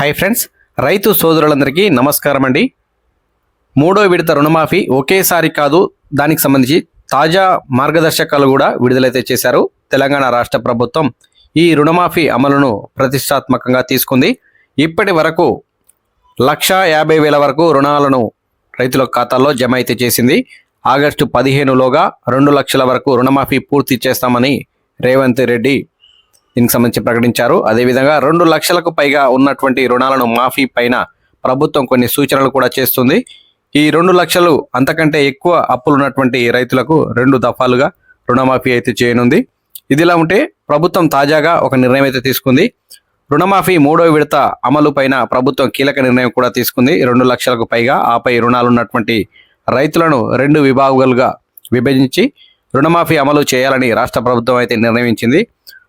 Hi friends రైతు సోదరులందరికీ నమస్కారం అండి. మూడో విడత రుణమాఫీ ఒకేసారి కాదు దానికి సంబంధించి తాజా మార్గదర్శకాలు కూడా విడుదలైతే చేశారు. తెలంగాణ రాష్ట్ర ప్రభుత్వం ఈ రుణమాఫీ అమలును ప్రతిష్టాత్మకంగా తీసుకుంది. ఇప్పటి వరకు లక్ష యాభై వేల వరకు రుణాలను రైతుల ఖాతాల్లో జమ అయితే చేసింది. ఆగస్టు పదిహేనులోగా రెండు లక్షల వరకు రుణమాఫీ పూర్తి చేస్తామని రేవంత్ రెడ్డి దీనికి సంబంధించి ప్రకటించారు. అదేవిధంగా రెండు లక్షలకు పైగా ఉన్నటువంటి రుణాలను మాఫీ పైన ప్రభుత్వం కొన్ని సూచనలు కూడా చేస్తుంది. ఈ రెండు లక్షలు అంతకంటే ఎక్కువ అప్పులు ఉన్నటువంటి రైతులకు రెండు దఫాలుగా రుణమాఫీ అయితే చేయనుంది. ఇదిలా ఉంటే ప్రభుత్వం తాజాగా ఒక నిర్ణయం అయితే తీసుకుంది. రుణమాఫీ మూడో విడత అమలు పైన ప్రభుత్వం కీలక నిర్ణయం కూడా తీసుకుంది. రెండు లక్షలకు పైగా ఆపై రుణాలు ఉన్నటువంటి రైతులను రెండు విభాగాలుగా విభజించి రుణమాఫీ అమలు చేయాలని రాష్ట్ర ప్రభుత్వం అయితే నిర్ణయించింది.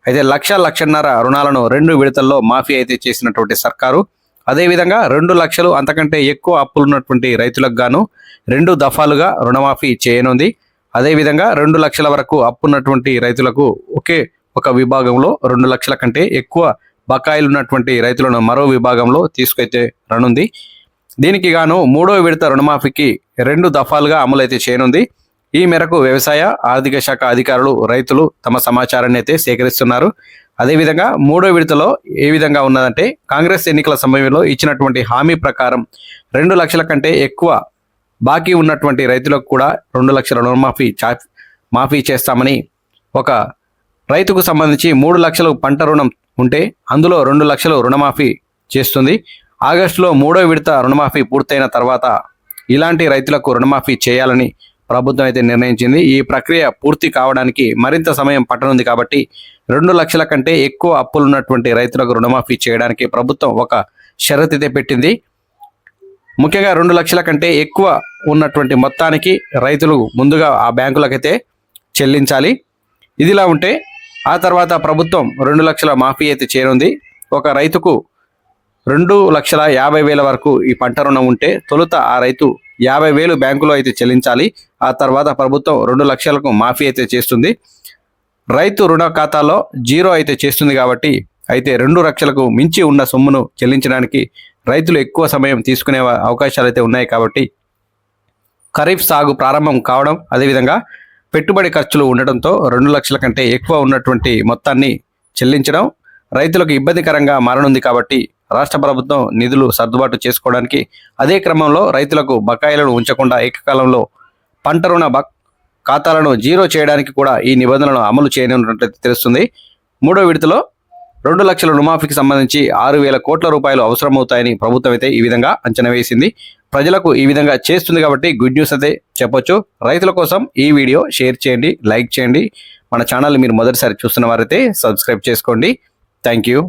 అయితే లక్ష లక్షన్నర రుణాలను రెండు విడతల్లో మాఫీ అయితే చేసినటువంటి సర్కారు. అదేవిధంగా రెండు లక్షలు అంతకంటే ఎక్కువ అప్పులు ఉన్నటువంటి రైతులకు గాను రెండు దఫాలుగా రుణమాఫీ చేయనుంది. అదేవిధంగా రెండు లక్షల వరకు అప్పు ఉన్నటువంటి రైతులకు ఒకే ఒక విభాగంలో రెండు లక్షల కంటే ఎక్కువ బకాయిలు ఉన్నటువంటి రైతులను మరో విభాగంలో తీసుకైతే రనుంది. దీనికి గాను మూడో విడత రుణమాఫీకి రెండు దఫాలుగా అమలైతే చేయనుంది. ఈ మేరకు వ్యవసాయ ఆర్థిక శాఖ అధికారులు రైతులు తమ సమాచారాన్ని అయితే సేకరిస్తున్నారు. అదేవిధంగా మూడో విడతలో ఏ విధంగా ఉన్నదంటే కాంగ్రెస్ ఎన్నికల సమయంలో ఇచ్చినటువంటి హామీ ప్రకారం రెండు లక్షల కంటే ఎక్కువ బాకీ ఉన్నటువంటి రైతులకు కూడా రెండు లక్షల రుణమాఫీ చా మాఫీ చేస్తామని ఒక రైతుకు సంబంధించి మూడు లక్షలు పంట రుణం ఉంటే అందులో రెండు లక్షలు రుణమాఫీ చేస్తుంది. ఆగస్టులో మూడో విడత రుణమాఫీ పూర్తయిన తర్వాత ఇలాంటి రైతులకు రుణమాఫీ చేయాలని ప్రభుత్వం అయితే నిర్ణయించింది. ఈ ప్రక్రియ పూర్తి కావడానికి మరింత సమయం పట్టనుంది కాబట్టి రెండు లక్షల కంటే ఎక్కువ అప్పులు ఉన్నటువంటి రైతులకు రుణమాఫీ చేయడానికి ప్రభుత్వం ఒక షరతు అయితే పెట్టింది. ముఖ్యంగా రెండు లక్షల కంటే ఎక్కువ ఉన్నటువంటి మొత్తానికి రైతులు ముందుగా ఆ బ్యాంకులకైతే చెల్లించాలి. ఇదిలా ఉంటే ఆ తర్వాత ప్రభుత్వం రెండు లక్షల మాఫీ అయితే చేరుంది ఒక రైతుకు రెండు లక్షల యాభై వేల వరకు ఈ పంట రుణం ఉంటే తొలుత ఆ రైతు యాభై వేలు బ్యాంకులో అయితే చెల్లించాలి. ఆ తర్వాత ప్రభుత్వం రెండు లక్షలకు మాఫీ అయితే చేస్తుంది. రైతు రుణ ఖాతాలో జీరో అయితే చేస్తుంది కాబట్టి అయితే రెండు లక్షలకు మించి ఉన్న సొమ్మును చెల్లించడానికి రైతులు ఎక్కువ సమయం తీసుకునే అవకాశాలు అయితే ఉన్నాయి కాబట్టి ఖరీఫ్ సాగు ప్రారంభం కావడం అదేవిధంగా పెట్టుబడి ఖర్చులు ఉండడంతో రెండు లక్షల కంటే ఎక్కువ ఉన్నటువంటి మొత్తాన్ని చెల్లించడం రైతులకు ఇబ్బందికరంగా మారనుంది కాబట్టి రాష్ట్ర ప్రభుత్వం నిధులు సర్దుబాటు చేసుకోవడానికి అదే క్రమంలో రైతులకు బకాయిలను ఉంచకుండా ఏకకాలంలో పంట రుణ బ ఖాతాలను జీరో చేయడానికి కూడా ఈ నిబంధనలను అమలు చేయనున్నట్టు తెలుస్తుంది. మూడో విడతలో రెండు లక్షల రుణమాఫీకి సంబంధించి ఆరు వేల కోట్ల రూపాయలు అవసరమవుతాయని ప్రభుత్వం అయితే ఈ విధంగా అంచనా వేసింది. ప్రజలకు ఈ విధంగా చేస్తుంది కాబట్టి గుడ్ న్యూస్ అయితే చెప్పొచ్చు. రైతుల కోసం ఈ వీడియో షేర్ చేయండి లైక్ చేయండి. మన ఛానల్ మీరు మొదటిసారి చూస్తున్న వారైతే సబ్స్క్రైబ్ చేసుకోండి. Thank you.